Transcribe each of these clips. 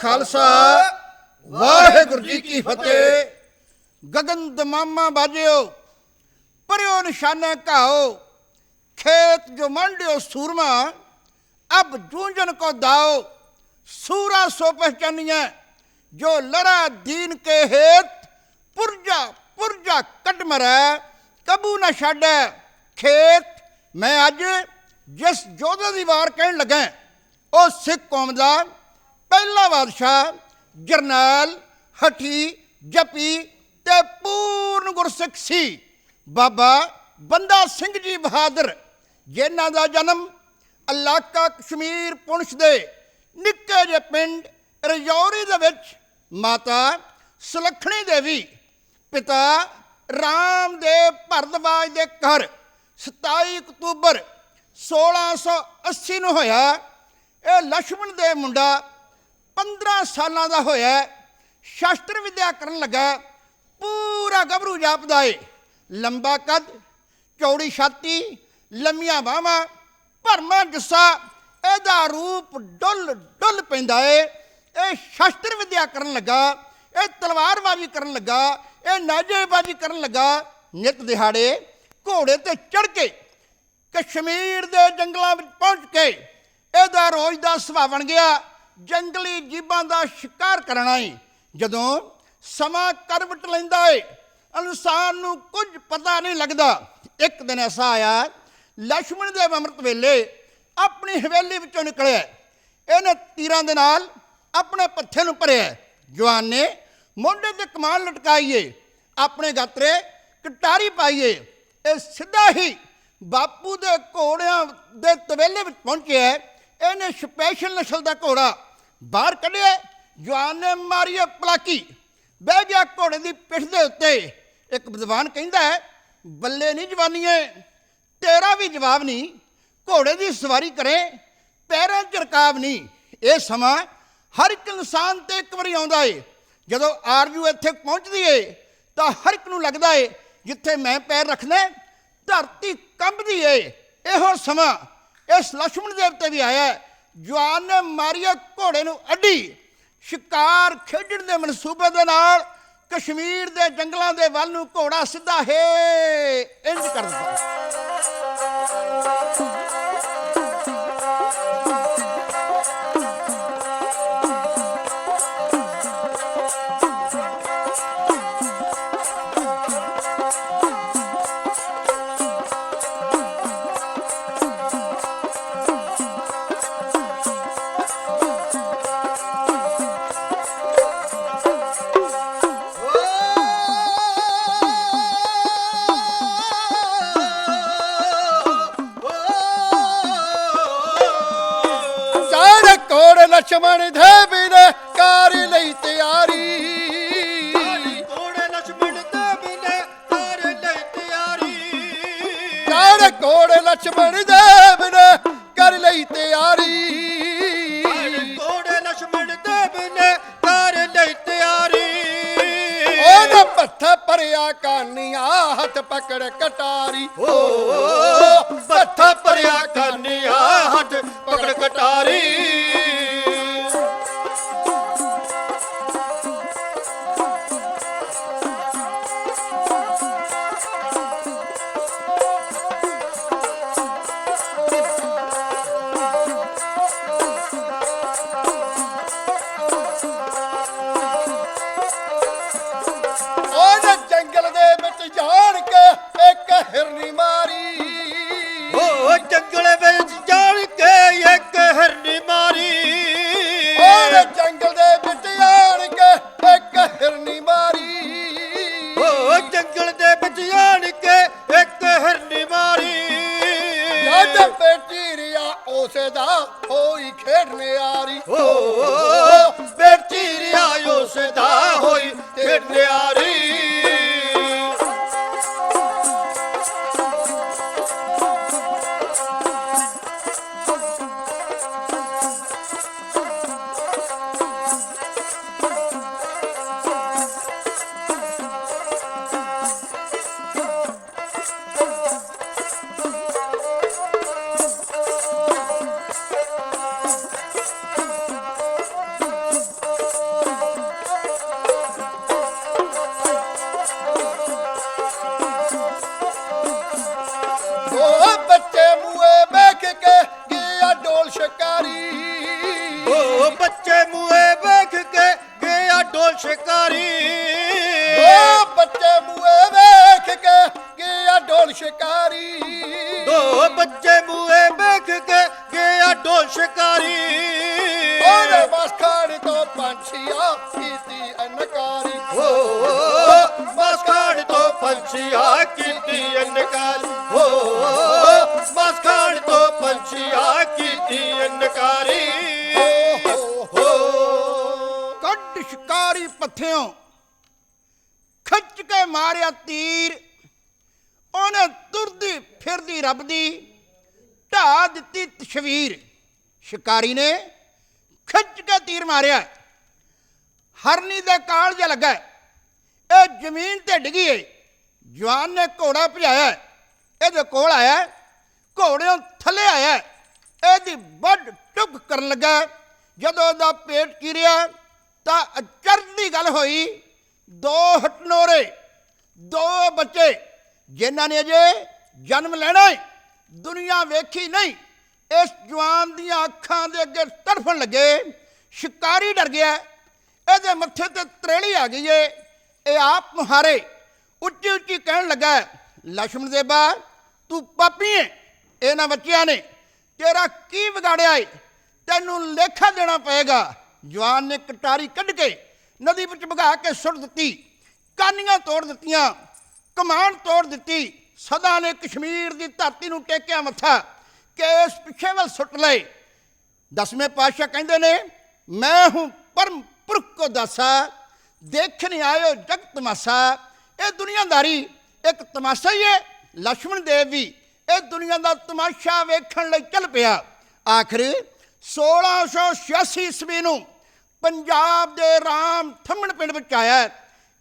ਖਾਲਸਾ, ਵਾਹਿਗੁਰੂ ਜੀ ਕੀ ਫਤਿਹ। ਗਗਨ ਦਮਾਮਾ ਬਾਜਿਓ, ਪਰਿਓ ਨਿਸ਼ਾਨਾ ਘਾਓ। ਖੇਤ ਜੋ ਮੰਡਿਓ ਸੂਰਮਾ, ਅਬ ਜੂੰਜਨ ਕੋ ਦਾਓ। ਸੂਰਾ ਸੋ ਪਹਿਚਾਨੀਆਂ ਜੋ ਲੜਾ ਦੀਨ ਕੇ ਹੇਤ, ਪੁਰਜਾ ਪੁਰਜਾ ਕੱਟ ਮਰੈ। ਕਬੂ ਨਾ ਛੱਡੈ, ਖੇਤ, ਮੈਂ ਅੱਜ ਜਿਸ ਜੋਧੇ ਦੀ ਵਾਰ ਕਹਿਣ ਲੱਗਾ, ਉਹ ਸਿੱਖ ਕੌਮ ਦਾ ਪਹਿਲਾ ਬਾਦਸ਼ਾਹ ਜਰਨੈਲ ਹਠੀ ਜਪੀ ਤੇ ਪੂਰਨ ਗੁਰਸਿੱਖ ਸੀ। ਬਾਬਾ ਬੰਦਾ ਸਿੰਘ ਜੀ ਬਹਾਦਰ, ਜਿਨ੍ਹਾਂ ਦਾ ਜਨਮ ਇਲਾਕਾ ਕਸ਼ਮੀਰ ਪੁੰਛ ਦੇ ਨਿੱਕੇ ਜਿਹੇ ਪਿੰਡ ਰਜੌਰੀ ਦੇ ਵਿੱਚ ਮਾਤਾ ਸੁਲੱਖਣੀ ਦੇਵੀ, ਪਿਤਾ ਰਾਮਦੇਵ ਭਰਦਵਾਜ ਦੇ ਘਰ 27 ਅਕਤੂਬਰ 1680 ਨੂੰ ਹੋਇਆ। ਇਹ ਲక్ష్మణ ਦੇ ਮੁੰਡਾ 15 ਸਾਲਾਂ ਦਾ ਹੋਇਆ ਸ਼ਾਸਤਰ ਵਿਦਿਆ ਕਰਨ ਲੱਗਾ ਪੂਰਾ ਗੱਭਰੂ ਜਾਪਦਾ ਏ। ਲੰਬਾ ਕੱਦ, ਚੌੜੀ ਛਾਤੀ, ਲੰਮੀਆਂ ਬਾਹਾਂ, ਭਰਮਾ ਜੁੱਸਾ, ਇਹਦਾ ਰੂਪ ਡੁੱਲ ਡੁੱਲ ਪੈਂਦਾ ਏ। ਇਹ ਸ਼ਾਸਤਰ ਵਿਦਿਆ ਕਰਨ ਲੱਗਾ, ਇਹ ਤਲਵਾਰਬਾਜ਼ੀ ਕਰਨ ਲੱਗਾ, ਇਹ ਨਾਜੇਬਾਜ਼ੀ ਕਰਨ ਲੱਗਾ, ਨਿਤ ਦਿਹਾੜੇ ਘੋੜੇ ਤੇ ਚੜ ਕੇ, ਕਸ਼ਮੀਰ ਦੇ ਜੰਗਲਾਂ ਵਿੱਚ ਪਹੁੰਚ ਕੇ, ਇਹਦਾ ਰੋਜ਼ ਦਾ ਸੁਭਾਅ ਬਣ ਗਿਆ। ਜੰਗਲੀ ਜੀਵਾਂ ਦਾ ਸ਼ਿਕਾਰ ਕਰਨਾ ਏ। ਜਦੋਂ ਸਮਾਂ ਕਰਵਟ ਲੈਂਦਾ ਏ, ਇਨਸਾਨ ਨੂੰ ਕੁਝ ਪਤਾ ਨਹੀਂ ਲੱਗਦਾ। ਇੱਕ ਦਿਨ ਐਸਾ ਆਇਆ ਲక్ష్మణ ਦੇ ਅੰਮ੍ਰਿਤ ਵੇਲੇ ਆਪਣੀ ਹਵੇਲੀ ਵਿੱਚੋਂ ਨਿਕਲਿਆ। ਇਹਨੇ ਤੀਰਾਂ ਦੇ ਨਾਲ ਆਪਣੇ ਪੱਥੇ ਨੂੰ ਭਰਿਆ। ਜਵਾਨ ਨੇ ਮੋਢੇ ਤੇ ਕਮਾਨ ਲਟਕਾਈਏ ਆਪਣੇ ਗਾਤਰੇ ਕਟਾਰੀ ਪਾਈਏ ਇਹ ਸਿੱਧਾ ਹੀ ਬਾਪੂ ਦੇ ਘੋੜਿਆਂ ਦੇ ਤਵੇਲੇ ਵਿੱਚ ਪਹੁੰਚਿਆ। ਇਹਨੇ ਸਪੈਸ਼ਲ ਨਸਲ ਦਾ ਘੋੜਾ ਬਾਹਰ ਕੱਢਿਆ। ਜਵਾਨ ਨੇ ਮਾਰੀ ਪਲਾਕੀ। ਬਹਿ ਗਿਆ ਘੋੜੇ ਦੀ ਪਿੱਠ ਦੇ ਉੱਤੇ। ਇੱਕ ਵਿਦਵਾਨ ਕਹਿੰਦਾ ਬੱਲੇ ਨਹੀਂ ਜਵਾਨੀਏ, ਤੇਰਾ ਵੀ ਜਵਾਬ ਨਹੀਂ। ਘੋੜੇ ਦੀ ਸਵਾਰੀ ਕਰੇ, ਪੈਰਾਂ 'ਚ ਰਕਾਬ ਨਹੀਂ। ਇਹ ਸਮਾਂ ਹਰ ਇੱਕ ਇਨਸਾਨ ਤੇ ਇੱਕ ਵਾਰੀ ਆਉਂਦਾ ਏ। ਜਦੋਂ ਆਰਯੂ ਇੱਥੇ ਪਹੁੰਚਦੀ ਏ, ਤਾਂ ਹਰ ਇੱਕ ਨੂੰ ਲੱਗਦਾ ਏ, ਜਿੱਥੇ ਮੈਂ ਪੈਰ ਰੱਖਣਾ ਧਰਤੀ ਕੰਬਦੀ ਏ। ਇਹੋ ਸਮਾਂ ਇਸ ਲਛਮਣ ਦੇਵ ਤੇ ਵੀ ਆਇਆ ਜਵਾਨ ਨੇ ਮਾਰੀਆ ਘੋੜੇ ਨੂੰ ਅੱਡੀ। ਸ਼ਿਕਾਰ ਖੇਡਣ ਦੇ ਮਨਸੂਬੇ ਦੇ ਨਾਲ ਕਸ਼ਮੀਰ ਦੇ ਜੰਗਲਾਂ ਦੇ ਵੱਲ ਨੂੰ ਘੋੜਾ ਸਿੱਧਾ ਹੈ, ਇੰਜ ਕਰ ਦਿੱਤਾ ਹੱਥ ਕਟਾਰੀ ਓ ਪੱਥਾ ਭਰਿਆ ਕਾਨੀਆ ਹੱਥ ਪਕੜ ਕਟਾਰੀ ਉਸੇ ਦਾ ਹੋਈ ਖੇਡਨੇ ਆਰੀ ਓ ਬੇਟੀ ਰਿਆਇਓ ਦਾ ਹੋਈ ਤੇ ਨਿਆਰੀ ਸ਼ਿਕਾਰੀ ਨੇ ਖਿੱਚ ਕੇ ਤੀਰ ਮਾਰਿਆ ਹਰਨੀ ਦੇ ਕਾਲ ਜਿਹਾ ਲੱਗਾ ਇਹ ਜ਼ਮੀਨ ਤੇ ਡਿੱਗੀ ਏ। ਜਵਾਨ ਨੇ ਘੋੜਾ ਭਜਾਇਆ ਇਹਦੇ ਕੋਲ ਆਇਆ ਘੋੜਿਓਂ ਥੱਲੇ ਆਇਆ ਇਹਦੀ ਵੱਡ ਟੁੱਕ ਕਰਨ ਲੱਗਾ ਜਦੋਂ ਉਹਦਾ ਪੇਟ ਚੀਰਿਆ ਤਾਂ ਅਚਰਜ ਦੀ ਗੱਲ ਹੋਈ। ਦੋ ਹਟਨੋਰੇ, ਦੋ ਬੱਚੇ, ਜਿਨ੍ਹਾਂ ਨੇ ਅਜੇ ਜਨਮ ਲੈਣਾ ਹੈ। ਦੁਨੀਆ ਵੇਖੀ ਨਹੀਂ। ਇਸ ਜਵਾਨ ਦੀਆਂ ਅੱਖਾਂ ਦੇ ਅੱਗੇ ਤੜਫਣ ਲੱਗੇ। ਸ਼ਿਕਾਰੀ ਡਰ ਗਿਆ। ਇਹਦੇ ਮੱਥੇ ਤੇ ਤਰੇਲੀ ਆ ਗਈ ਏ। ਇਹ ਆਪ ਮੁਹਾਰੇ ਉੱਚੀ ਉੱਚੀ ਕਹਿਣ ਲੱਗਾ ਲక్ష్మణ ਦੇਬਾ, ਤੂੰ ਪਾਪੀ ਏ। ਇਹਨਾਂ ਬੱਚਿਆਂ ਨੇ ਤੇਰਾ ਕੀ ਵਿਗਾੜਿਆ ਏ? ਤੈਨੂੰ ਲੇਖਾ ਦੇਣਾ ਪਏਗਾ। ਜਵਾਨ ਨੇ ਕਟਾਰੀ ਕੱਢ ਕੇ ਨਦੀ ਵਿੱਚ ਭਗਾ ਕੇ ਸੁੱਟ ਦਿੱਤੀ। ਕਾਨੀਆਂ ਤੋੜ ਦਿੱਤੀਆਂ। ਕਮਾਨ ਤੋੜ ਦਿੱਤੀ। ਸਦਾ ਨੇ ਕਸ਼ਮੀਰ ਦੀ ਧਰਤੀ ਨੂੰ ਟੇਕਿਆ ਮੱਥਾ। ਕੇਸ ਪਿੱਛੇ ਵੱਲ ਸੁੱਟ ਲਏ। ਦਸਵੇਂ ਪਾਤਸ਼ਾਹ ਕਹਿੰਦੇ ਨੇ, ਮੈਂ ਹੂੰ ਪਰਮ ਪੁਰਖ ਕੋ ਦਾਸਾ ਦੇਖਣ ਆਇਓ ਜਗ ਤਮਾਸ਼ਾ। ਇਹ ਦੁਨੀਆਦਾਰੀ ਇੱਕ ਤਮਾਸ਼ਾ ਹੀ ਹੈ ਲక్ష్మణ ਦੇਵ ਵੀ ਇਹ ਦੁਨੀਆ ਦਾ ਤਮਾਸ਼ਾ ਵੇਖਣ ਲਈ ਚੱਲ ਪਿਆ। ਆਖਰ 1686 ਈਸਵੀ ਨੂੰ ਪੰਜਾਬ ਦੇ ਰਾਮ ਥੰਮਣ ਪਿੰਡ ਵਿੱਚ ਆਇਆ।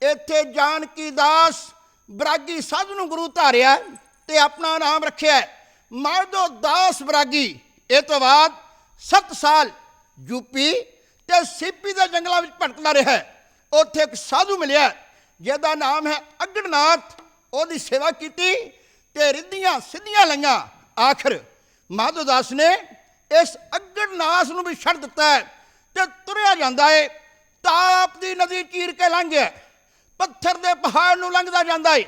ਇੱਥੇ ਜਾਨਕੀ ਦਾਸ ਬਰਾਗੀ ਸਾਧੂ ਨੂੰ ਗੁਰੂ ਧਾਰਿਆ ਤੇ ਆਪਣਾ ਨਾਮ ਰੱਖਿਆ। ਮਾਧੋ ਦਾਸ ਬਰਾਗੀ ਇਹ ਤੋਂ ਬਾਅਦ 7 ਸਾਲ ਯੂਪੀ ਤੇ ਸੀਪੀ ਦੇ ਜੰਗਲਾਂ ਵਿੱਚ ਭਟਕਦਾ ਰਿਹਾ ਉੱਥੇ ਇੱਕ ਸਾਧੂ ਮਿਲਿਆ ਜਿਹਦਾ ਨਾਮ ਹੈ ਅਗੜਨਾਥ ਉਹਦੀ ਸੇਵਾ ਕੀਤੀ ਤੇ ਰਿੱਧੀਆਂ ਸਿੱਧੀਆਂ ਲਈਆਂ। ਆਖਰ ਮਾਧੋ ਦਾਸ ਨੇ ਇਸ ਅਗੜਨਾਥ ਨੂੰ ਵੀ ਛੱਡ ਦਿੱਤਾ ਹੈ ਤੇ ਤੁਰਿਆ ਜਾਂਦਾ ਏ। ਤਾਪ ਦੀ ਨਦੀ ਚੀਰ ਕੇ ਲੰਘਿਆ ਪੱਥਰ ਦੇ ਪਹਾੜ ਨੂੰ ਲੰਘਦਾ ਜਾਂਦਾ ਏ।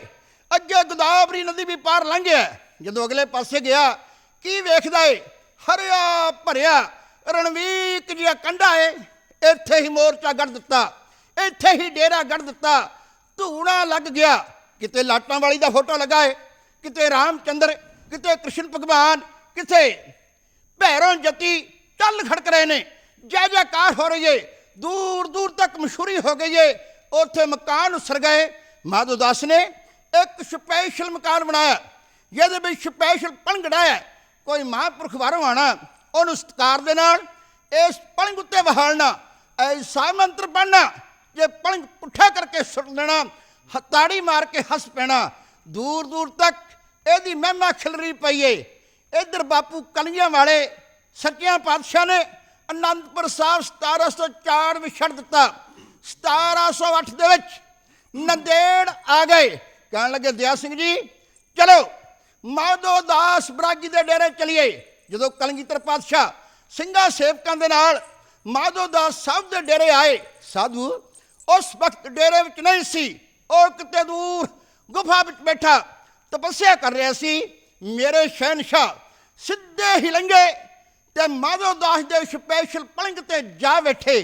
ਅੱਗੇ ਗੋਦਾਵਰੀ ਨਦੀ ਵੀ ਪਾਰ ਲੰਘਿਆ ਜਦੋਂ ਅਗਲੇ ਪਾਸੇ ਗਿਆ, ਕੀ ਵੇਖਦਾ ਏ? ਹਰਿਆ ਭਰਿਆ ਰਣਵੀਕ ਜਿਹਾ ਕੰਡਾ ਏ। ਇੱਥੇ ਹੀ ਮੋਰਚਾ ਗੜ ਦਿੱਤਾ, ਇੱਥੇ ਹੀ ਡੇਰਾ ਗੜ ਦਿੱਤਾ, ਧੂਣਾ ਲੱਗ ਗਿਆ। ਕਿਤੇ ਲਾਟਾਂ ਵਾਲੀ ਦਾ ਫੋਟੋ ਲੱਗਾ ਏ, ਕਿਤੇ ਰਾਮਚੰਦਰ, ਕਿਤੇ ਕ੍ਰਿਸ਼ਨ ਭਗਵਾਨ, ਕਿਤੇ ਭੈਰੋਂ ਜਤੀ ਚੱਲ ਖੜਕ ਰਹੇ ਨੇ। ਜੈ ਜੈਕਾਰ ਹੋ ਰਹੀ ਏ ਦੂਰ ਦੂਰ ਤੱਕ ਮਸ਼ਹੂਰੀ ਹੋ ਗਈ ਏ। ਉੱਥੇ ਮਕਾਨ ਉਸਰ ਗਏ। ਮਾਧੋ ਦਾਸ ਨੇ ਇੱਕ ਸਪੈਸ਼ਲ ਮਕਾਨ ਬਣਾਇਆ। ਜਿਹਦੇ ਵਿੱਚ ਸਪੈਸ਼ਲ ਪਲੰਗੜਾ ਹੈ। ਕੋਈ ਮਹਾਂਪੁਰਖ ਬਾਹਰੋਂ ਆਣਾ ਉਹਨੂੰ ਸਤਿਕਾਰ ਦੇ ਨਾਲ ਇਸ ਪਲੰਗ ਉੱਤੇ ਵਹਾਲਣਾ ਐਸਾ ਮੰਤਰ ਪੜਨਾ ਜੇ ਪਲੰਗ ਪੁੱਠਾ ਕਰਕੇ ਸੁੱਟ ਦੇਣਾ ਹਤਾੜੀ ਮਾਰ ਕੇ ਹੱਸ ਪੈਣਾ, ਦੂਰ ਦੂਰ ਤੱਕ ਇਹਦੀ ਮਹਿਮਾ ਖਿਲਰੀ ਪਈ ਏ। ਇੱਧਰ ਬਾਪੂ ਕਲੀਆਂ ਵਾਲੇ, ਸੱਚਿਆਂ ਪਾਤਸ਼ਾਹ ਨੇ ਅਨੰਦਪੁਰ ਸਾਹਿਬ 1704 ਵਿੱਚ ਛੱਡ ਦਿੱਤਾ। 1708 ਦੇ ਵਿੱਚ ਨੰਦੇੜ ਆ ਗਏ। ਕਹਿਣ ਲੱਗੇ, ਦਿਆ ਸਿੰਘ ਜੀ, ਚਲੋ। ਮਾਧੋ ਦਾਸ ਬਰਾਗੀ ਦੇ ਡੇਰੇ ਚਲੀਏ। ਜਦੋਂ ਕਲਗੀਧਰ ਪਾਤਸ਼ਾਹ ਸਿੰਘਾਂ ਸੇਵਕਾਂ ਦੇ ਨਾਲ ਮਾਧੋ ਦਾਸ ਸਾਹਿਬ ਦੇ ਡੇਰੇ ਆਏ, ਸਾਧੂ, ਉਸ ਵਕਤ ਡੇਰੇ ਵਿੱਚ ਨਹੀਂ ਸੀ। ਉਹ ਕਿਤੇ ਦੂਰ ਗੁਫਾ ਵਿੱਚ ਬੈਠਾ, ਤਪੱਸਿਆ ਕਰ ਰਿਹਾ ਸੀ, ਮੇਰੇ ਸ਼ਹਿਨशाह ਸਿੱਧੇ ਹੀ ਲੰਘੇ ਤੇ ਮਾਧੋ ਦਾਸ ਦੇ ਸਪੈਸ਼ਲ ਪਲੰਗ ਤੇ ਜਾ ਬੈਠੇ।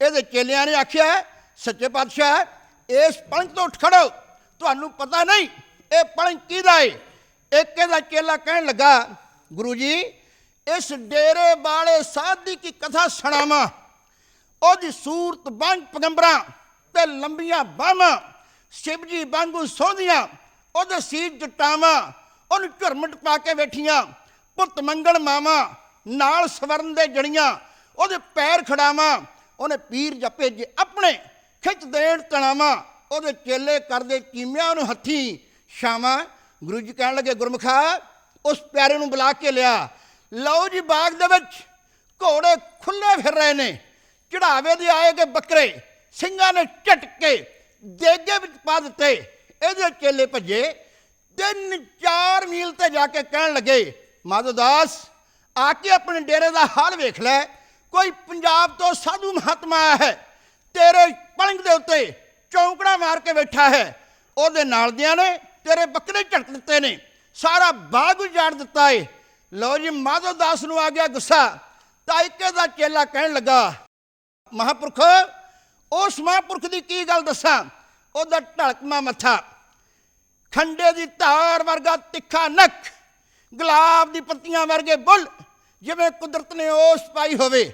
ਇਹਦੇ ਚੇਲਿਆਂ ਨੇ ਆਖਿਆ, ਸੱਚੇ ਪਾਤਸ਼ਾਹ, ਇਸ ਪਲੰਗ ਤੋਂ ਉੱਠ ਖੜੋ। ਤੁਹਾਨੂੰ ਪਤਾ ਨਹੀਂ, ਇਹ ਪਲੰਗ ਕਿਹਦਾ ਏ? ਇੱਕ ਇਹਦਾ ਚੇਲਾ ਕਹਿਣ ਲੱਗਾ, ਗੁਰੂ ਜੀ, ਇਸ ਡੇਰੇ ਵਾਲੇ ਸਾਧੀ ਕੀ ਕਥਾ ਸੁਣਾਵਾਂ? ਉਹਦੀ ਸੂਰਤ ਬੰਗ ਪਗੰਬਰਾਂ ਤੇ ਲੰਬੀਆਂ ਬਾਹਾਂ ਸ਼ਿਵ ਜੀ ਵਾਂਗੂ ਸੋਹਣੀਆਂ ਉਹਦੇ ਸੀਰ ਜਟਾਵਾਂ, ਉਹਨੂੰ ਝੁਰਮਟ ਪਾ ਕੇ ਬੈਠੀਆਂ, ਪੁੱਤ ਮੰਗਣ ਮਾਵਾਂ, ਨਾਲ ਸਵਰਨ ਦੇ ਜੜੀਆਂ ਉਹਦੇ ਪੈਰ ਖੜਾਵਾਂ, ਉਹਨੇ ਪੀਰ ਜਪੇ ਜੇ ਆਪਣੇ ਖਿੱਚ ਦੇਣ ਤਣਾਵਾਂ, ਉਹਦੇ ਚੇਲੇ ਕਰਦੇ ਕੀਮਿਆਂ ਨੂੰ ਹੱਥੀ ਸ਼ਾਮਾਂ ਗੁਰੂ ਜੀ ਕਹਿਣ ਲੱਗੇ, ਗੁਰਮੁਖਾ, ਉਸ ਪਿਆਰੇ ਨੂੰ ਬੁਲਾ ਕੇ ਲਿਆ। ਲਓ ਜੀ, ਬਾਗ ਦੇ ਵਿੱਚ ਘੋੜੇ ਖੁੱਲੇ ਫਿਰ ਰਹੇ ਨੇ। ਚੜਾਵੇ ਦੇ ਆਏ ਗਏ ਬੱਕਰੇ ਸਿੰਘਾਂ ਨੇ ਝਟਕੇ ਦੇਗੇ ਵਿੱਚ ਪਾ ਦਿੱਤੇ। ਇਹਦੇ ਚੇਲੇ ਭੱਜੇ। ਤਿੰਨ ਚਾਰ ਮੀਲ ਤੇ ਜਾ ਕੇ ਕਹਿਣ ਲੱਗੇ, ਮਾਧੋ ਦਾਸ, ਆ ਕੇ ਆਪਣੇ ਡੇਰੇ ਦਾ ਹਾਲ ਵੇਖ ਲੈ। ਕੋਈ ਪੰਜਾਬ ਤੋਂ ਸਾਧੂ ਮਹਾਤਮਾ ਆਇਆ ਹੈ। ਤੇਰੇ ਪਲੰਗ ਦੇ ਉੱਤੇ ਚੌਂਕੜਾ ਮਾਰ ਕੇ ਬੈਠਾ ਹੈ। ਉਹਦੇ ਨਾਲ ਦਿਆਂ ਨੇ ਤੇਰੇ ਬੱਕਰੇ ਝਟਕ ਦਿੱਤੇ ਨੇ। ਸਾਰਾ ਬਾਗ ਉਜਾੜ ਦਿੱਤਾ ਏ। ਲਓ ਜੀ ਮਾਧੋ ਦਾਸ ਨੂੰ ਆ ਗਿਆ ਗੁੱਸਾ। ਤਾਇਕੇ ਦਾ ਚੇਲਾ ਕਹਿਣ ਲੱਗਾ, ਮਹਾਪੁਰਖ, ਉਸ ਮਹਾਪੁਰਖ ਦੀ ਕੀ ਗੱਲ ਦੱਸਾਂ? ਉਹਦਾ ਢਲਕਮਾ ਮੱਥਾ। ਖੰਡੇ ਦੀ ਧਾਰ ਵਰਗਾ ਤਿੱਖਾ ਨੱਕ, ਗੁਲਾਬ ਦੀ ਪੱਤੀਆਂ ਵਰਗੇ ਬੁੱਲ, ਜਿਵੇਂ ਕੁਦਰਤ ਨੇ ਉਸ ਪਾਈ ਹੋਵੇ।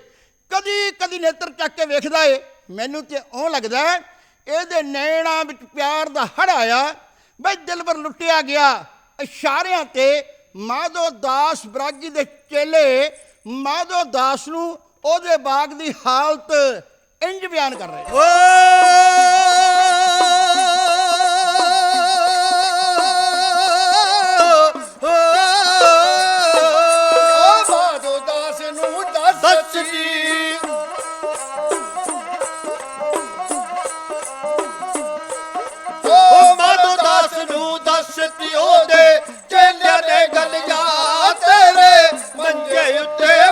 ਕਦੀ ਕਦੀ ਨੇਤਰ ਚੱਕ ਕੇ ਵੇਖਦਾ ਏ। ਮੈਨੂੰ ਤੇ ਉਹ ਲੱਗਦਾ ਇਹਦੇ ਨੈਣਾਂ ਵਿੱਚ ਪਿਆਰ ਦਾ ਹੜ ਆਇਆ। ਬਈ ਦਿਲਬਰ ਲੁੱਟਿਆ ਗਿਆ। ਇਸ਼ਾਰਿਆਂ ਤੇ ਮਾਧੋ ਦਾਸ ਬਰਾਗੀ ਦੇ ਚੇਲੇ ਮਾਧੋ ਦਾਸ ਨੂੰ ਉਹਦੇ ਬਾਗ ਦੀ ਹਾਲਤ ਇੰਜ ਬਿਆਨ ਕਰ ਰਹੇ। ਓ ਨੂੰ ਉਹਦੇ ਚੇਲਿਆਂ ਨੇ ਗੱਲ ਜਾ ਤੇਰੇ ਮੰਜੇ ਉੱਤੇ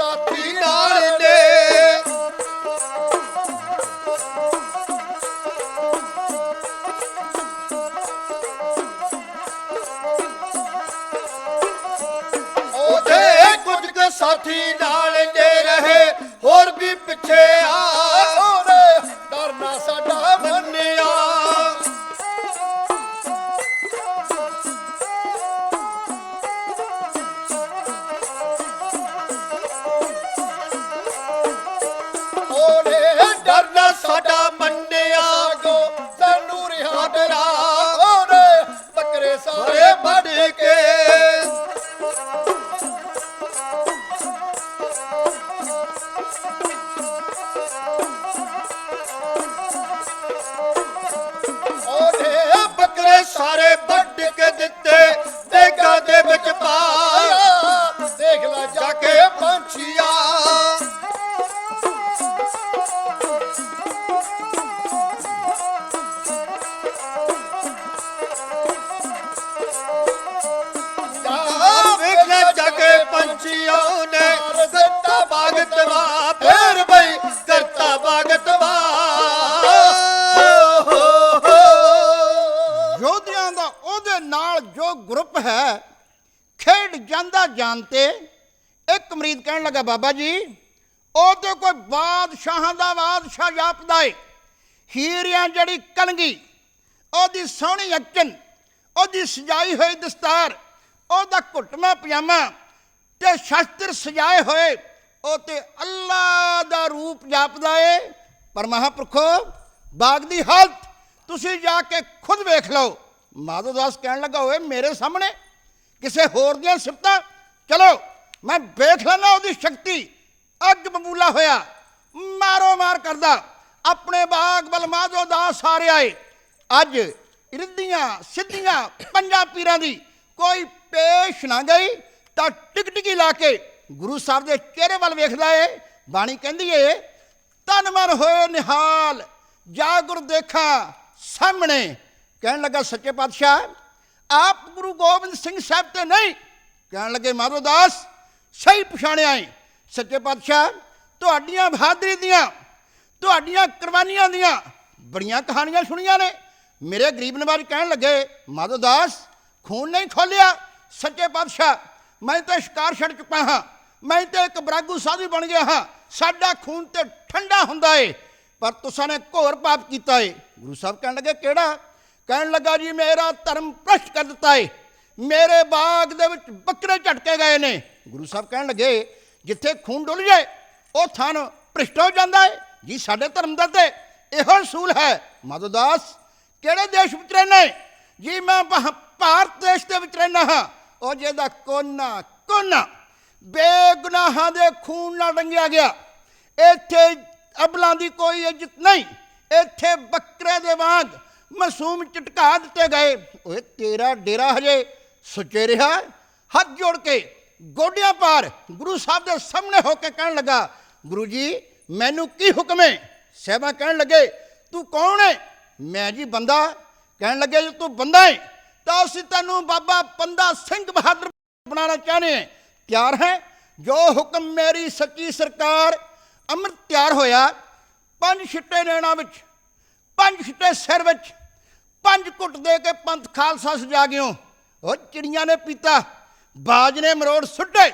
ਸਾਥੀ ਨਾਲ ਨੇ। ਉਹਦੇ ਕੁਝ ਕੁ ਸਾਥੀ ਨਾਲ ਨੇ ਰਹੇ ਹੋਰ ਵੀ ਪਿੱਛੇ ਆ। ਮਰੀਦ ਬਾਬਾ ਜੀ, ਉਹ ਤੇ ਕੋਈ ਬਾਦਸ਼ਾਹਾਂ ਦਾ ਬਾਦਸ਼ਾਹ ਜਾਪਦਾ ਏ। ਹੀਰਿਆਂ ਜਿਹੜੀ ਕਲਗੀ, ਉਹਦੀ ਸੋਹਣੀ ਅਕਨ ਉਹਦੀ ਸਜਾਈ ਹੋਈ ਦਸਤਾਰ, ਉਹਦਾ ਘੁੱਟਮਾ ਪਜਾਮਾ ਤੇ ਸ਼ਸਤਰ ਸਜਾਏ ਹੋਏ, ਉਹ ਤੇ ਅੱਲਾ ਦਾ ਰੂਪ ਜਾਪਦਾ ਏ। ਪਰ ਮਹਾਪੁਰਖੋ, ਬਾਗ ਦੀ ਹਾਲਤ ਤੁਸੀਂ ਜਾ ਕੇ ਖੁਦ ਵੇਖ ਲਓ। ਮਾਧੋ ਦਾਸ ਕਹਿਣ ਲੱਗਾ, ਓਏ, ਮੇਰੇ ਸਾਹਮਣੇ ਕਿਸੇ ਹੋਰ ਦੀਆਂ ਸਿਫਤਾਂ? ਚਲੋ ਮੈਂ ਵੇਖ ਲੈਣਾ ਉਹਦੀ ਸ਼ਕਤੀ। ਅੱਗ ਬਬੂਲਾ ਹੋਇਆ। ਮਾਰੋ ਮਾਰ ਕਰਦਾ। ਆਪਣੇ ਬਾਗ ਬਲ ਮਾਧੋ ਦਾਸ ਆ ਰਿਹਾ ਏ ਅੱਜ ਰਿੱਧੀਆਂ, ਸਿੱਧੀਆਂ ਪੰਜਾਂ ਪੀਰਾਂ ਦੀ ਕੋਈ ਪੇਸ਼ ਨਾ ਗਈ ਤਾਂ ਟਿਕਟਿਕੀ ਲਾ ਕੇ ਗੁਰੂ ਸਾਹਿਬ ਦੇ ਚਿਹਰੇ ਵੱਲ ਵੇਖਦਾ ਏ। ਬਾਣੀ ਕਹਿੰਦੀ ਏ ਤਨ ਮਨ ਹੋਏ ਨਿਹਾਲ, ਜਾ ਗੁਰ ਦੇਖਾਂ ਸਾਹਮਣੇ। ਕਹਿਣ ਲੱਗਾ ਸੱਚੇ ਪਾਤਸ਼ਾਹ, ਆਪ ਗੁਰੂ ਗੋਬਿੰਦ ਸਿੰਘ ਸਾਹਿਬ ਤੇ ਨਹੀਂ। ਕਹਿਣ ਲੱਗੇ ਮਾਧੋ ਦਾਸ ਸਹੀ ਪਛਾਣਿਆ ਏ। ਸੱਚੇ ਪਾਤਸ਼ਾਹ, ਤੁਹਾਡੀਆਂ ਬਹਾਦਰੀ ਦੀਆਂ, ਤੁਹਾਡੀਆਂ ਕੁਰਬਾਨੀਆਂ ਦੀਆਂ ਬੜੀਆਂ ਕਹਾਣੀਆਂ ਸੁਣੀਆਂ ਨੇ। ਮੇਰੇ ਗਰੀਬ ਨਵਾਜ ਕਹਿਣ ਲੱਗੇ, ਮਾਧੋ ਦਾਸ, ਖੂਨ ਨਹੀਂ ਖੋਲਿਆ। ਸੱਚੇ ਪਾਤਸ਼ਾਹ, ਮੈਂ ਤਾਂ ਸ਼ਿਕਾਰ ਛੱਡ ਚੁੱਕਾ ਹਾਂ। ਮੈਂ ਤਾਂ ਇੱਕ ਬਰਾਗੂ ਸਾਧੂ ਬਣ ਗਿਆ ਹਾਂ। ਸਾਡਾ ਖੂਨ ਤੇ ਠੰਡਾ ਹੁੰਦਾ ਏ। ਪਰ ਤੁਸਾਂ ਨੇ ਘੋਰ ਪਾਪ ਕੀਤਾ ਏ। ਗੁਰੂ ਸਾਹਿਬ ਕਹਿਣ ਲੱਗੇ, ਕਿਹੜਾ? ਕਹਿਣ ਲੱਗਾ, ਜੀ, ਮੇਰਾ ਧਰਮ ਭ੍ਰਸ਼ਟ ਕਰ ਦਿੱਤਾ ਏ। ਮੇਰੇ ਬਾਗ ਦੇ ਵਿੱਚ ਬੱਕਰੇ ਝਟਕੇ ਗਏ ਨੇ। ਗੁਰੂ ਸਾਹਿਬ ਕਹਿਣ ਲੱਗੇ, ਜਿੱਥੇ ਖੂਨ ਡੁੱਲ ਜਾਏ, ਉਹ ਥਾਨ ਭ੍ਰਿਸ਼ਟ ਹੋ ਜਾਂਦਾ ਹੈ ਜੀ, ਸਾਡੇ ਧਰਮ ਦਾ ਤੇ ਇਹੋ ਅਸੂਲ ਹੈ। ਮਾਧੋ ਦਾਸ ਕਿਹੜੇ ਦੇਸ਼ ਵਿੱਚ ਰਹਿਣਾ ਜੀ, ਮੈਂ ਭਾਰਤ ਦੇਸ਼ ਦੇ ਵਿੱਚ ਰਹਿਣਾ ਹਾਂ। ਉਹ ਜਿਹਦਾ ਕੋਨਾ ਕੋਨਾ, ਬੇਗੁਨਾਹਾਂ ਦੇ ਖੂਨ ਨਾਲ ਰੰਗਿਆ ਗਿਆ। ਇੱਥੇ ਅਬਲਾਂ ਦੀ ਕੋਈ ਇੱਜ਼ਤ ਨਹੀਂ। ਇੱਥੇ ਬੱਕਰੇ ਦੇ ਵਾਂਗ ਮਾਸੂਮ ਚਟਕਾ ਦਿੱਤੇ ਗਏ। ਓਏ, ਤੇਰਾ ਡੇਰਾ ਹਜੇ ਸੁੱਚੇ ਰਿਹਾ ਹੱਥ ਜੋੜ ਕੇ ਗੋਡਿਆਂ ਪਾਰ ਗੁਰੂ ਸਾਹਿਬ ਦੇ ਸਾਹਮਣੇ ਹੋ ਕੇ ਕਹਿਣ ਲੱਗਾ, ਗੁਰੂ ਜੀ, ਮੈਨੂੰ ਕੀ ਹੁਕਮ ਹੈ? ਸਹਿਬਾ ਕਹਿਣ ਲੱਗੇ, ਤੂੰ ਕੌਣ ਹੈ? ਮੈਂ ਜੀ ਬੰਦਾ। ਕਹਿਣ ਲੱਗੇ, ਜੇ ਤੂੰ ਬੰਦਾ ਹੈ, ਤਾਂ ਅਸੀਂ ਤੈਨੂੰ ਬਾਬਾ ਪੰਦਾ ਸਿੰਘ ਬਹਾਦਰ ਬਣਾਉਣਾ ਚਾਹੁੰਦੇ ਹਾਂ। ਤਿਆਰ ਹੈ? ਜੋ ਹੁਕਮ ਮੇਰੀ ਸੱਚੀ ਸਰਕਾਰ ਅੰਮ੍ਰਿਤ ਤਿਆਰ ਹੋਇਆ, ਪੰਜ ਛਿੱਟੇ ਨੈਣਾ ਵਿੱਚ, ਪੰਜ ਛਿੱਟੇ ਸਿਰ ਵਿੱਚ, ਪੰਜ ਘੁੱਟ ਦੇ ਕੇ ਪੰਥ ਖਾਲਸਾ ਸਜਾ ਗਿਓ। ਉਹ ਚਿੜੀਆਂ ਨੇ ਪੀਤਾ। ਬਾਜ ਨੇ ਮਰੋੜ ਸੁੱਟੇ।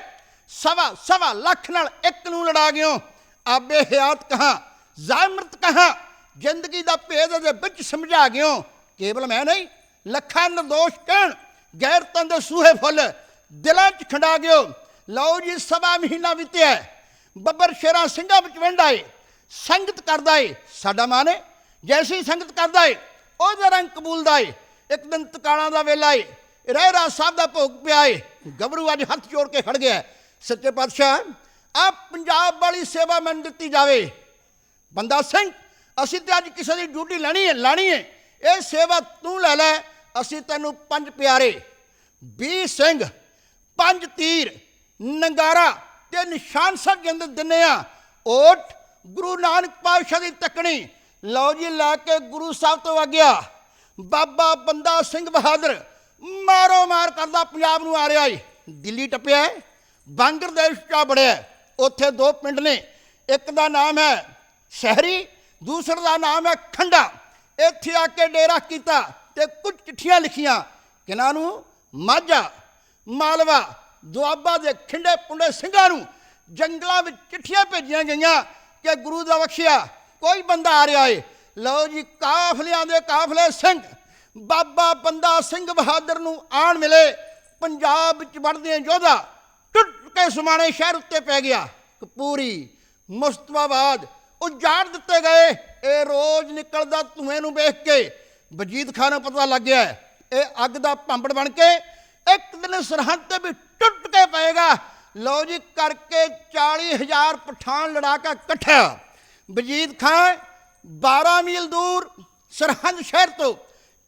ਸਵਾ ਸਵਾ ਲੱਖ ਨਾਲ ਇੱਕ ਨੂੰ ਲੜਾ ਗਿਓ। ਆਬੇ ਹਯਾਤ ਕਹਾ ਜ਼ਾਮਰਤ ਕਹਾ, ਜ਼ਿੰਦਗੀ ਦਾ ਭੇਦ ਦੇ ਵਿੱਚ ਸਮਝਾ ਗਿਓ। ਕੇਵਲ ਮੈਂ ਨਹੀਂ, ਲੱਖਾਂ ਨਿਰਦੋਸ਼ ਕਹਿਣ, ਗੈਰਤਾਂ ਦੇ ਸੂਹੇ ਫੁੱਲ, ਦਿਲਾਂ 'ਚ ਖੰਡਾ ਗਿਓ। ਲਓ ਜੀ, ਸਵਾ ਮਹੀਨਾ ਬੀਤਿਆ ਬੱਬਰ ਸ਼ੇਰਾਂ ਸਿੰਘਾਂ ਵਿੱਚ ਵੰਡਾ ਏ ਸੰਗਤ ਕਰਦਾ ਏ, ਸਾਡਾ ਮਾਨ ਏ ਜੈਸੀ ਸੰਗਤ ਕਰਦਾ ਏ, ਉਹਦਾ ਰੰਗ ਕਬੂਲਦਾ ਏ। ਇੱਕ ਦਿਨ ਤਕਾਲਾਂ ਦਾ ਵੇਲਾ ਏ, ਰਹਿਰਾ ਸਾਹਿਬ ਦਾ ਭੋਗ ਪਿਆ ਏ। ਗੱਭਰੂ ਅੱਜ ਹੱਥ ਜੋੜ ਕੇ ਖੜ ਗਿਆ ਸੱਚੇ ਪਾਤਸ਼ਾਹ ਆ ਪੰਜਾਬ ਵਾਲੀ ਸੇਵਾ ਮੈਨੂੰ ਦਿੱਤੀ ਜਾਵੇ। ਬੰਦਾ ਸਿੰਘ, ਅਸੀਂ ਤੇ ਅੱਜ ਕਿਸੇ ਦੀ ਡਿਊਟੀ ਲੈਣੀ ਹੈ, ਲਾਣੀ ਹੈ। ਇਹ ਸੇਵਾ ਤੂੰ ਲੈ ਲੈ, ਅਸੀਂ ਤੈਨੂੰ ਪੰਜ ਪਿਆਰੇ। 20 ਸਿੰਘ, ਪੰਜ ਤੀਰ, ਨੰਗਾਰਾ ਤੇ ਨਿਸ਼ਾਨ ਸਾਹਿਬ ਜਿੰਦ ਦਿੰਨੇ ਆ। ਓਟ, ਗੁਰੂ ਨਾਨਕ ਪਾਤਸ਼ਾਹ ਦੀ ਤੱਕਣੀ। ਲਓ ਜੀ, ਲੈ ਕੇ ਗੁਰੂ ਸਾਹਿਬ ਤੋਂ ਆ ਗਿਆ। ਬਾਬਾ ਬੰਦਾ ਸਿੰਘ ਬਹਾਦਰ ਮਾਰੋ ਮਾਰ ਕਰਦਾ ਪੰਜਾਬ ਨੂੰ ਆ ਰਿਹਾ ਏ। ਦਿੱਲੀ ਟੱਪਿਆ ਹੈ, ਬੰਗਲਾਦੇਸ਼ ਚਾ ਬੜਿਆ ਉੱਥੇ ਦੋ ਪਿੰਡ ਨੇ ਇੱਕ ਦਾ ਨਾਮ ਹੈ ਸ਼ਹਿਰੀ ਦੂਸਰੇ ਦਾ ਨਾਮ ਹੈ ਖੰਡਾ। ਇੱਥੇ ਆ ਕੇ ਡੇਰਾ ਕੀਤਾ ਤੇ ਕੁਝ ਚਿੱਠੀਆਂ ਲਿਖੀਆਂ ਕਿਨਾਂ ਨੂੰ? ਮਾਝਾ ਮਾਲਵਾ ਦੁਆਬਾ ਦੇ ਖਿੰਡੇ ਪੁੰਡੇ ਸਿੰਘਾਂ ਨੂੰ। ਜੰਗਲਾਂ ਵਿੱਚ ਚਿੱਠੀਆਂ ਭੇਜੀਆਂ ਗਈਆਂ ਕਿ ਗੁਰੂ ਦਾ ਬਖਸ਼ਿਆ ਕੋਈ ਬੰਦਾ ਆ ਰਿਹਾ ਏ। ਲਓ ਜੀ ਕਾਫਲਿਆਂ ਦੇ ਕਾਫਲੇ ਸਿੰਘ। ਬਾਬਾ ਬੰਦਾ ਸਿੰਘ ਬਹਾਦਰ ਨੂੰ ਆਣ ਮਿਲੇ, ਪੰਜਾਬ ਵਿੱਚ ਵੜਦੇ ਯੋਧਾ ਟੁੱਟ ਕੇ ਸੁਮਾਣੇ ਸ਼ਹਿਰ ਉੱਤੇ ਪੈ ਗਿਆ। ਕਪੂਰੀ, ਮੁਸਤਫਾਬਾਦ ਉਜਾੜ ਦਿੱਤੇ ਗਏ। ਇਹ ਰੋਜ਼ ਨਿਕਲਦਾ ਧੂਏ ਨੂੰ ਵੇਖ ਕੇ। ਵਜੀਦ ਖਾਨ ਨੂੰ ਪਤਾ ਲੱਗ ਗਿਆ, ਇਹ ਅੱਗ ਦਾ ਭਾਂਬੜ ਬਣ ਕੇ ਇੱਕ ਦਿਨ ਸਰਹੰਦ ਤੇ ਵੀ ਟੁੱਟ ਕੇ ਪਏਗਾ। ਲਓ ਜੀ, ਕਰਕੇ 40000 ਪਠਾਨ ਲੜਾਕਾ ਇਕੱਠਾ। ਵਜੀਦ ਖਾਨ 12 ਮੀਲ ਦੂਰ ਸਰਹੰਦ ਸ਼ਹਿਰ ਤੋਂ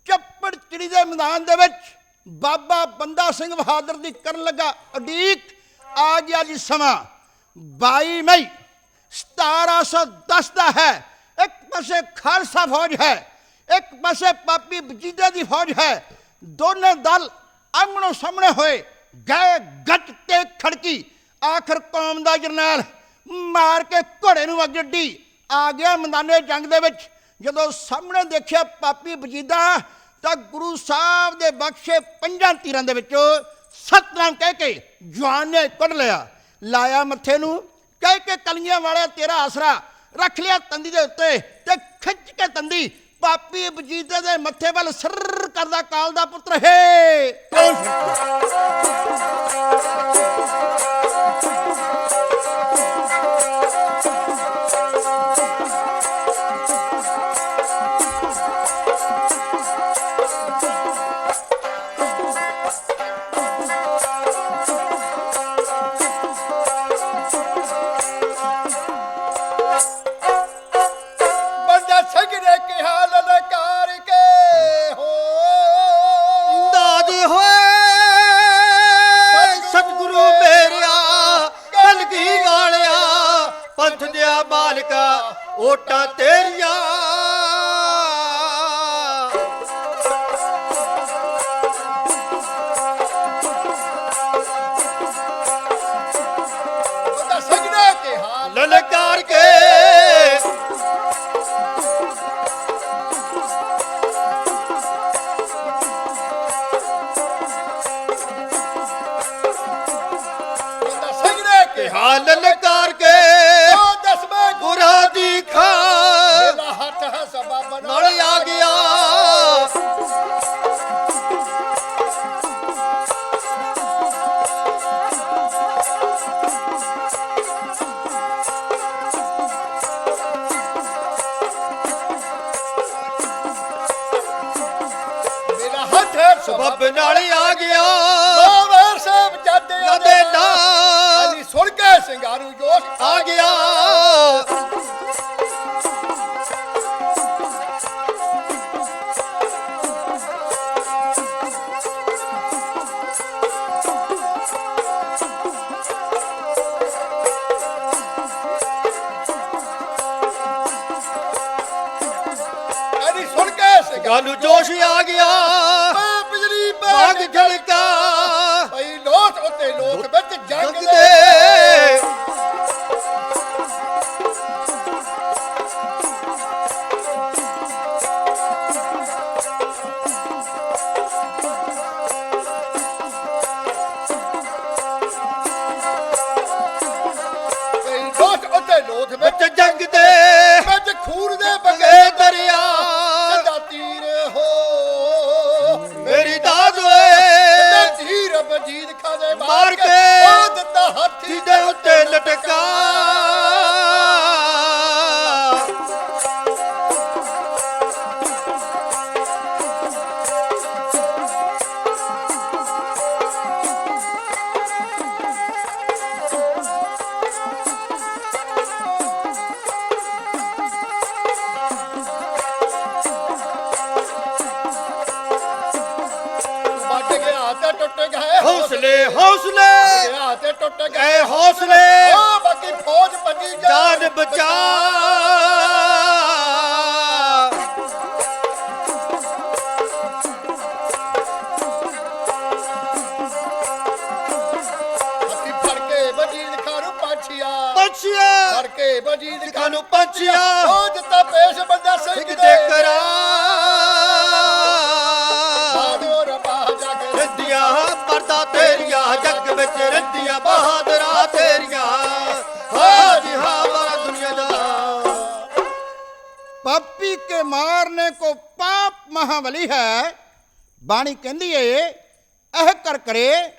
ਚੱਪੜ ਚਿੜੀ ਦੇ ਮੈਦਾਨ ਦੇ ਵਿੱਚ ਬਾਬਾ ਬੰਦਾ ਸਿੰਘ ਬਹਾਦਰ ਦੀ ਕਰਨ ਲੱਗਾ ਉਡੀਕ। ਆ ਗਿਆ ਜੀ ਸਮਾਂ। 22 ਮਈ 1710 ਦਾ ਹੈ। ਇੱਕ ਪਾਸੇ ਖਾਲਸਾ ਫੌਜ ਹੈ, ਇੱਕ ਪਾਸੇ ਪਾਪੀ ਬਜੀਦੇ ਦੀ ਫੌਜ ਹੈ। ਦੋਨੇ ਦਲ ਆਮਣੋ ਸਾਹਮਣੇ ਹੋਏ। ਗਏ ਗੱਜ ਤੇ ਖੜਕੀ। ਆਖਰ ਕੌਮ ਦਾ ਜਰਨੈਲ ਮਾਰ ਕੇ ਘੋੜੇ ਨੂੰ ਅੱਗ ਅੱਡੀ। ਆ ਗਿਆ ਮੈਦਾਨੇ ਜੰਗ ਦੇ ਵਿੱਚ। ਜਦੋਂ ਸਾਹਮਣੇ ਦੇਖਿਆ ਪਾਪੀ ਬਜੀਦਾ ਤਾਂ ਗੁਰੂ ਸਾਹਿਬ ਦੇ ਬਖਸ਼ੇ ਪੰਜਾਂ ਤੀਰਾਂ ਦੇ ਵਿੱਚੋਂ ਸਤਨਾਮ ਕਹਿ ਕੇ ਜਵਾਨ ਨੇ ਕੱਢ ਲਿਆ। ਲਾਇਆ ਮੱਥੇ ਨੂੰ, ਕਹਿ ਕੇ ਕਲੀਆਂ ਵਾਲਿਆ ਤੇਰਾ ਆਸਰਾ ਰੱਖ ਲਿਆ ਤੰਦੀ ਦੇ ਉੱਤੇ ਤੇ ਖਿੱਚ ਕੇ ਤੰਦੀ, ਪਾਪੀ ਬਜੀਦੇ ਦੇ ਮੱਥੇ ਵੱਲ ਸਰਰ ਕਰਦਾ ਕਾਲ ਦਾ ਪੁੱਤਰ, ਹੈ ਬੰਦਾ ਸਿੰਗਾਰੂ ਜੋਸ਼ ਆ ਗਿਆ। ਗਾਲੂ ਜੋਸ਼ ਆ ਗਿਆ। ਬਿਜਲੀ ਬਾਗ ਝਲਕਾ ਭਈ ਲੋਟ ਉੱਤੇ ਲੋਕ ਵਿੱਚ ਜੰਗ ਦੇ। ਪਰਦਾ ਤੇਰੀਆਂ, ਜੱਗ ਵਿੱਚ ਰਿੱਧੀਆਂ ਬਹਾਦਰਾਂ ਤੇਰੀਆਂ। ਹਾਂ ਜੀ ਮਾਰਾ ਦੁਨੀਆ ਦਾ। ਪਾਪੀ ਕੇ ਮਾਰਨੇ ਕੋ ਪਾਪ ਮਹਾਬਲੀ ਹੈ। ਬਾਣੀ ਕਹਿੰਦੀ ਏ, ਇਹ ਕਰ ਕਰੇ,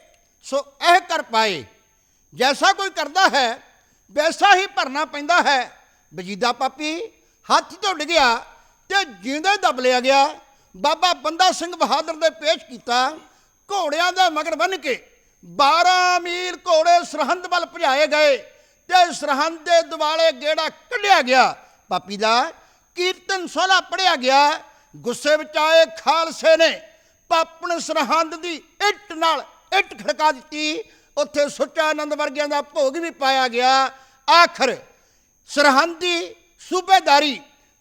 ਸੋ ਇਹ ਕਰ ਪਾਏ। ਜੈਸਾ ਕੋਈ ਕਰਦਾ ਹੈ, ਵੈਸਾ ਹੀ ਭਰਨਾ ਪੈਂਦਾ ਹੈ। ਵਜੀਦਾ ਪਾਪੀ, ਹੱਥ ਤੋਂ ਡਿੱਗਿਆ ਤੇ ਜਿੰਦੇ ਦਬ ਲਿਆ ਗਿਆ। ਬਾਬਾ ਬੰਦਾ ਸਿੰਘ ਬਹਾਦਰ ਦੇ ਪੇਸ਼ ਕੀਤਾ। ਘੋੜਿਆਂ ਦੇ ਮਗਰ ਬੰਨ ਕੇ 12 ਮੀਲ ਘੋੜੇ ਸਰਹੰਦ ਵੱਲ ਭਜਾਏ ਗਏ ਤੇ ਸਰਹੰਦ ਦੇ ਦਿਵਾਲੇ ਗੇੜਾ ਕੱਢਿਆ ਗਿਆ। ਪਾਪੀ ਦਾ ਕੀਰਤਨ ਸੋਲਾ ਪੜਿਆ ਗਿਆ। ਗੁੱਸੇ ਵਿੱਚ ਆਏ ਖਾਲਸੇ ਨੇ ਪਾਪਣ ਸਰਹੰਦ ਦੀ ਇੱਟ ਨਾਲ ਇੱਟ ਖੜਕਾ ਦਿੱਤੀ। ਉੱਥੇ ਸੁੱਚਾ ਆਨੰਦ ਵਰਗਿਆਂ ਦਾ ਭੋਗ ਵੀ ਪਾਇਆ ਗਿਆ। ਆਖਰ ਸਰਹੰਦੀ ਸੂਬੇਦਾਰੀ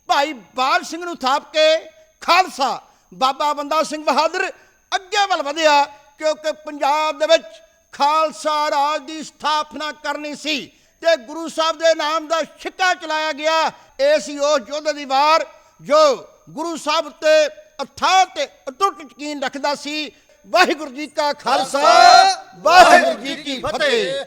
ਭਾਈ ਬਾਲ ਸਿੰਘ ਨੂੰ ਥਾਪ ਕੇ ਖਾਲਸਾ ਬਾਬਾ ਬੰਦਾ ਸਿੰਘ ਬਹਾਦਰ ਅੱਗੇ ਵੱਲ ਵਧਿਆ ਕਿਉਂਕਿ ਪੰਜਾਬ ਦੇ ਵਿੱਚ ਖਾਲਸਾ ਰਾਜ ਦੀ ਸਥਾਪਨਾ ਕਰਨੀ ਸੀ ਤੇ ਗੁਰੂ ਸਾਹਿਬ ਦੇ ਨਾਮ ਦਾ ਛਿੱਕਾ ਚਲਾਇਆ ਗਿਆ ਇਹ ਸੀ ਉਹ ਯੁੱਧ ਦੀ ਵਾਰ ਜੋ ਗੁਰੂ ਸਾਹਿਬ ਤੇ ਅਥਾਹ ਤੇ ਅਟੁੱਟ ਯਕੀਨ ਰੱਖਦਾ ਸੀ ਵਾਹਿਗੁਰੂ ਜੀ ਕਾ ਖਾਲਸਾ ਵਾਹਿਗੁਰੂ ਜੀ ਕੀ ਫਤਿਹ।